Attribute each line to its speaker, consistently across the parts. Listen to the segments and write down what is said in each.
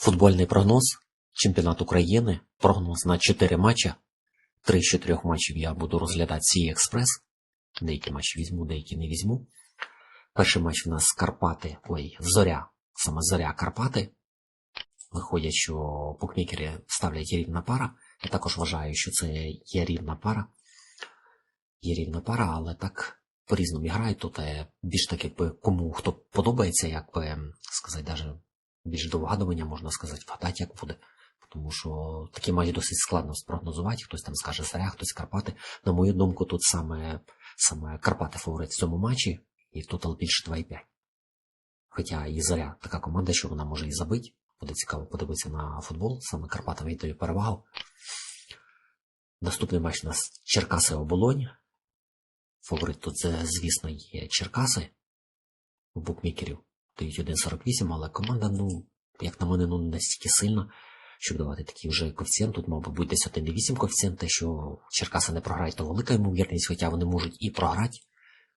Speaker 1: Футбольний прогноз, чемпіонат України, прогноз на 4 матча. Три з чотирьох матчів я буду розглядати свій експрес. Деякі матчі візьму, деякі не візьму. Перший матч у нас Карпати, ой, Зоря, саме Зоря Карпати. Виходять, що букмекери ставлять рівна пара. Я також вважаю, що це є рівна пара. Є рівна пара, але так по-різному грають. Тут е, більш так, якби кому хто подобається, як би ем, сказати, даже більш до вгадування можна сказати, вгадати, як буде. Тому що такий матч досить складно спрогнозувати. Хтось там скаже Заря, хтось Карпати. На мою думку, тут саме, саме Карпати фаворит в цьому матчі, і тотал більше 2,5. Хоча і Заря така команда, що вона може і забити. Буде цікаво подивитися на футбол. Саме Карпатам віддає перевагу. Наступний матч у нас Черкаси Оболонь. Фаворит тут, це, звісно, є Черкаси у букмекерів. Дають 1,48, але команда, ну, як на мене, ну, настільки сильна, щоб давати такий вже коефіцієнт. Тут, мабуть, буде десь 1,8 коефіцієнт, що Черкаси не програють, то велика ймовірність, хоча вони можуть і програти,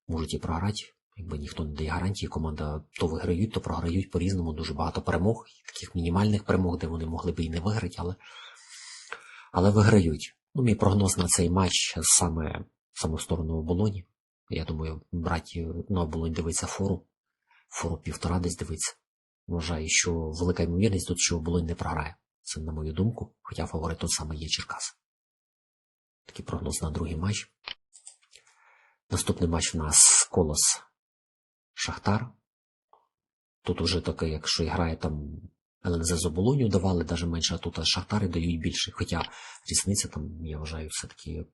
Speaker 1: можуть і програти. Якби ніхто не дає гарантії, команда то виграють, то програють по-різному, дуже багато перемог, таких мінімальних перемог, де вони могли б і не виграти, але, але виграють. Ну, мій прогноз на цей матч саме, саме в сторону оболоні. Я думаю, браті на оболонь дивиться фору. Фору півтора десь дивиться. Вважаю, що велика ймовірність тут, що оболонь не програє. Це на мою думку, хоча фаворит тут саме є Черкас. Такий прогноз на другий матч. Наступний матч у нас Колос Шахтар. Тут уже таке, якщо грає там ЛНЗ з оболоню давали навіть менше, а тут Шахтари дають більше. Хоча різниця там, я вважаю, все-таки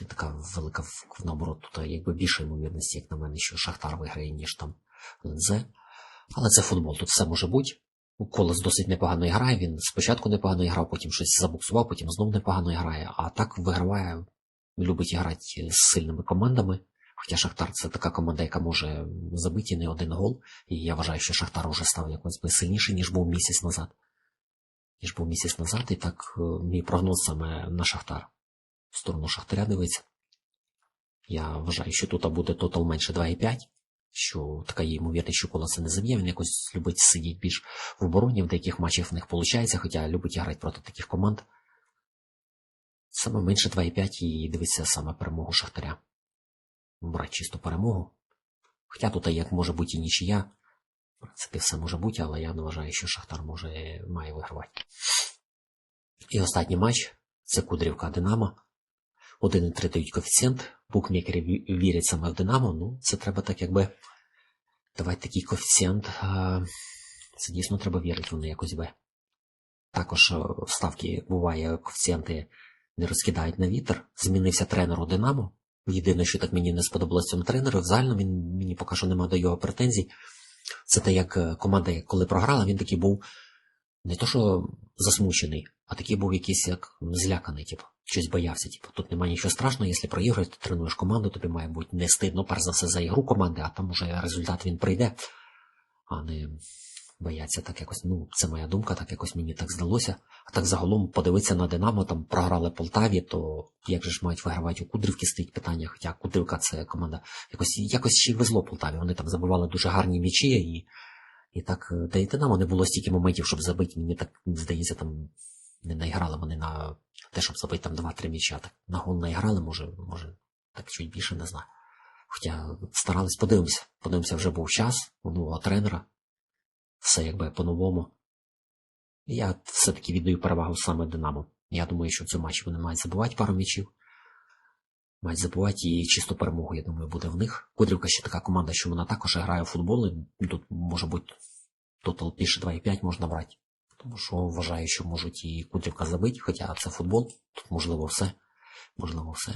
Speaker 1: не така велика в- наоборот, тут якби більше ймовірності, як на мене, що Шахтар виграє, ніж там ЛНЗ. Але це футбол, тут все може бути. Колос досить непогано грає, він спочатку непогано грав, потім щось забуксував, потім знов непогано грає, а так виграває, любить грати з сильними командами. Хоча Шахтар це така команда, яка може забити не один гол. І я вважаю, що Шахтар вже став якось би сильніший, ніж був місяць назад. Ніж був місяць назад, і так е, мій прогноз саме на Шахтар. В сторону Шахтаря дивиться. Я вважаю, що тут буде тотал менше 2,5, що така є ймовірність, що колоса не заб'є, він якось любить сидіти більш в обороні, в деяких матчах в них виходить, хоча любить грати проти таких команд. Саме менше 2,5 і дивиться саме перемогу Шахтаря. Брати чисто перемогу. Хоча тут як може бути і нічия. В принципі, все може бути, але я не вважаю, що Шахтар може має вигравати. І останній матч це Кудрівка Динамо. 1,3 дають коефіцієнт. Букмекери вірять саме в Динамо. Ну, це треба так, якби давати такий коефіцієнт. Це дійсно треба вірити, вони якось би. Також е, ставки буває, коефіцієнти не розкидають на вітер. Змінився тренер у Динамо. Єдине, що так мені не сподобалось цьому тренеру, в загально він мені поки що нема до його претензій. Це те, як е, команда, коли програла, він такий був не то, що засмучений, а такий був якийсь як зляканий, типу, щось боявся. Типу, тут немає нічого страшного, якщо проіграєш, ти тренуєш команду, тобі має бути не стидно, перш за все, за ігру команди, а там уже результат він прийде, а не бояться так якось. Ну, це моя думка, так якось мені так здалося. А так загалом подивитися на Динамо, там програли Полтаві, то як же ж мають вигравати у Кудрівки, стоїть питання, хоча Кудрівка це команда якось, якось ще й везло Полтаві. Вони там забивали дуже гарні м'ячі, і, і так, е, та й Динамо не було стільки моментів, щоб забити. Мені так здається, там не наіграли вони на те, щоб забити там 2-3 м'яча. Так на гол наіграли, може, може, так чуть більше не знаю. Хоча старались, подивимося. Подивимося, вже був час у нового тренера. Все якби по-новому. Я все-таки віддаю перевагу саме Динамо. Я думаю, що в цьому матчі вони мають забувати пару м'ячів. Мають забувати і чисто перемогу, я думаю, буде в них. Кудрівка ще така команда, що вона також грає у футбол, і тут може бути тотал більше 2,5 можна брати. Тому що вважаю, що можуть і Кудрівка забити, хоча це футбол, тут можливо все. Можливо все.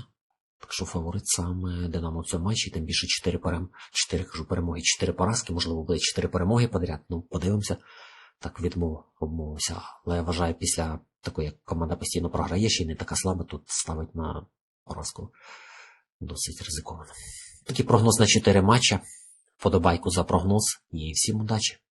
Speaker 1: Так що фаворит саме Динамо в цьому матчі, тим більше 4 перем... 4, кажу, перемоги, 4 поразки, можливо, буде 4 перемоги подряд. Ну, подивимося. Так відмов, обмовився. Але я вважаю, після такої, як команда постійно програє, ще й не така слаба, тут ставить на поразку досить ризиковано. Такий прогноз на 4 матча. Подобайку за прогноз і всім удачі!